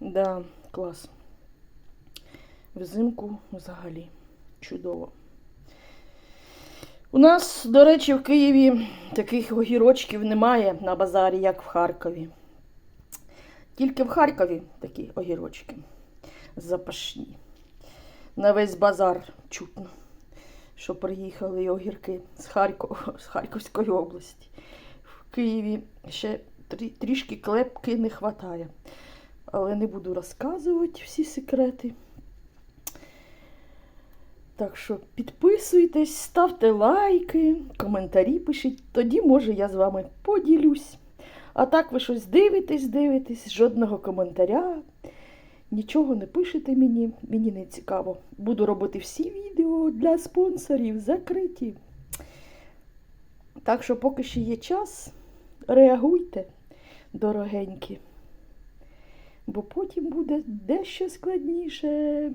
Да, клас. Взимку взагалі чудово. У нас, до речі, в Києві таких огірочків немає на базарі, як в Харкові. Тільки в Харкові такі огірочки запашні. На весь базар чутно, що приїхали огірки з, Харкова, з Харківської області. В Києві ще трішки клепки не вистачає. Але не буду розказувати всі секрети. Так що підписуйтесь, ставте лайки, коментарі пишіть, тоді, може, я з вами поділюсь. А так ви щось дивитесь, дивитесь, жодного коментаря. Нічого не пишете мені, мені не цікаво. Буду робити всі відео для спонсорів закриті. Так що, поки ще є час, реагуйте, дорогенькі. Бо потім буде дещо складніше.